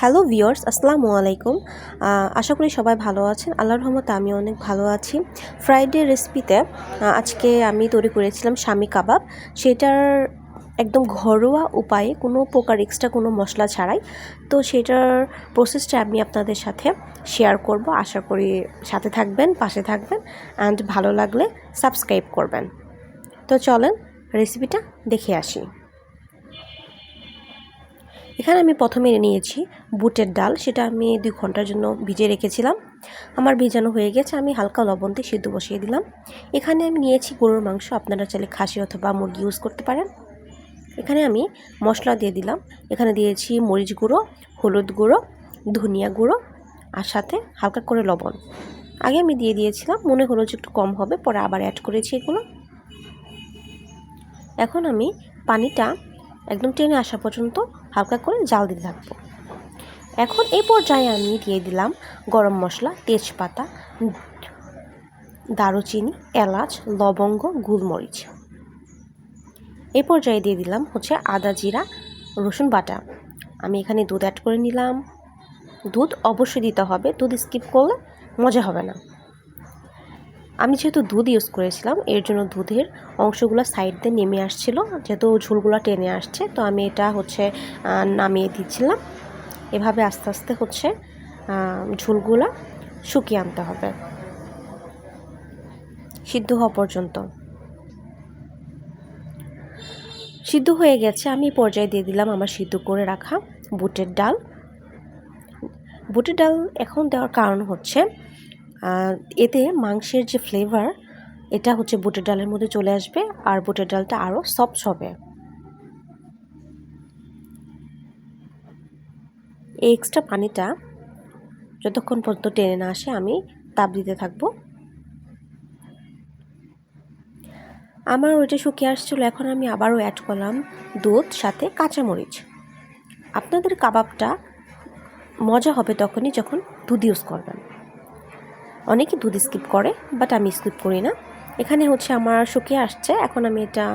Hello viewers আসসালামু আলাইকুম। আশা করি সবাই ভালো আছেন। আল্লাহর রহমতে আমি অনেক ভালো আছি। ফ্রাইডে রেসিপিতে আজকে আমি তৈরি করেছিলাম স্বামী কাবাব। সেটার একদম ঘরোয়া উপায়ে কোনো প্রকার এক্সট্রা কোনো মশলা ছাড়াই। তো সেটার প্রসেসটা আমি আপনাদের সাথে শেয়ার করব। আশা করি সাথে থাকবেন, পাশে থাকবেন অ্যান্ড ভালো লাগলে সাবস্ক্রাইব করবেন। তো চলেন রেসিপিটা দেখে আসি। এখানে আমি প্রথমে নিয়েছি বুটের ডাল, সেটা আমি দুই ঘণ্টার জন্য ভিজে রেখেছিলাম। আমার ভিজানো হয়ে গেছে, আমি হালকা লবণ দিয়ে সিদ্ধ বসিয়ে দিলাম। এখানে আমি নিয়েছি গরুর মাংস, আপনারা চাইলে খাসি অথবা মুরগি ইউজ করতে পারেন। এখানে আমি মশলা দিয়ে দিলাম। এখানে দিয়েছি মরিচ গুঁড়ো, হলুদ গুঁড়ো, ধনিয়া গুঁড়ো আর সাথে হালকা করে লবণ। আগে আমি দিয়ে দিয়েছিলাম, মনে হলো যে একটু কম হবে, পরে আবার অ্যাড করেছি এগুলো। এখন আমি পানিটা একদম টেনে আসা পর্যন্ত হালকা করে জাল দিতে থাকব এখন এই পর্যায়ে আমি দিয়ে দিলাম গরম মশলা, তেজপাতা, দারুচিনি, এলাচ, লবঙ্গ, গুলমরিচ। এই পর্যায়ে দিয়ে দিলাম হচ্ছে আদা জিরা, রসুন বাটা। আমি এখানে দুধ অ্যাড করে নিলাম। দুধ অবশ্যই দিতে হবে, দুধ স্কিপ করলে মজা হবে না। আমি যেহেতু দুধ ইউজ করেছিলাম, এর জন্য দুধের অংশগুলো সাইড দিয়ে নেমে আসছিল। যেহেতু ঝুলগুলো টেনে আসছে, তো আমি এটা হচ্ছে নামিয়ে দিচ্ছিলাম। এভাবে আস্তে আস্তে হচ্ছে ঝুলগুলো শুকিয়ে আনতে হবে। সিদ্ধ হওয়া পর্যন্ত। সিদ্ধ হয়ে গেছে, আমি পর্যায়ে দিয়ে দিলাম আমার সিদ্ধ করে রাখা বুটের ডাল। বুটের ডাল এখন দেওয়ার কারণ হচ্ছে এতে মাংসের যে ফ্লেভার এটা হচ্ছে বুটের ডালের মধ্যে চলে আসবে আর বুটের ডালটা আরও সফট হবে। এই এক্সট্রা পানিটা যতক্ষণ পর্যন্ত টেনে না আসে, আমি তাপ দিতে থাকব। আমার ওইটা শুকিয়ে আসছিল, এখন আমি আবারও অ্যাড করলাম দুধ, সাথে কাঁচামরিচ। আপনাদের কাবাবটা মজা হবে তখনই যখন দুধ ইউজ করবেন। অনেকে দুধ স্কিপ করে বাট আমি স্কিপ করি না। এখানে হচ্ছে আমার শুকিয়ে আসছে, এখন আমি এটা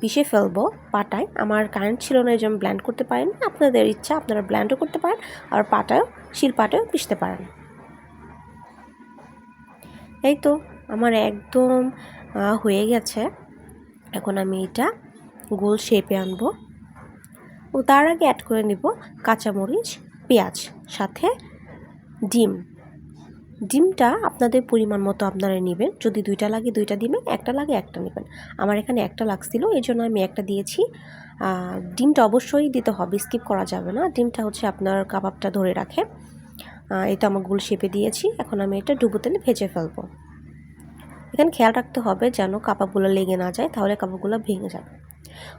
পিষে ফেলব পাটায়। আমার কারেন্ট ছিল না, এই জন্য ব্ল্যান্ড করতে পারেন। আপনাদের ইচ্ছা, আপনারা ব্ল্যান্ডও করতে পারেন, আর পাটায়ও, শিল পাটায়ও পিষতে পারেন। এই তো, আমার একদম হয়ে গেছে। এখন আমি এটা গোল শেপে আনব। ও তার আগে অ্যাড করে নেব কাঁচামরিচ, পেঁয়াজ, সাথে ডিম। ডিমটা আপনাদের পরিমাণ মতো আপনারা নেবেন। যদি দুইটা লাগে দুইটা দিবেন একটা লাগে একটা নেবেন। আমার এখানে একটা লাগছিল এই জন্য আমি একটা দিয়েছি। ডিমটা অবশ্যই দিতে হবে স্কিপ করা যাবে না। ডিমটা হচ্ছে আপনার কাবাবটা ধরে রাখে। আহ, এটা আমার গোল শেপে দিয়েছি। এখন আমি এটা ডুবো তেলে ভেজে ফেলব। এখানে খেয়াল রাখতে হবে যেন কাবাবগুলো লেগে না যায় তাহলে কাবাবগুলো ভেঙে যাবে।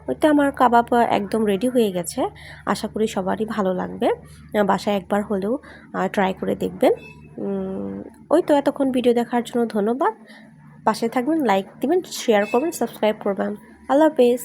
ওইটা আমার কাবাব একদম রেডি হয়ে গেছে। আশা করি সবারই ভালো লাগবে। বাসায় একবার হলেও ট্রাই করে দেখবেন। ওই তো এতক্ষণ ভিডিও দেখার জন্য ধন্যবাদ। পাশে থাকবেন লাইক দিবেন শেয়ার করবেন সাবস্ক্রাইব করবেন। আল্লাহ হাফেজ।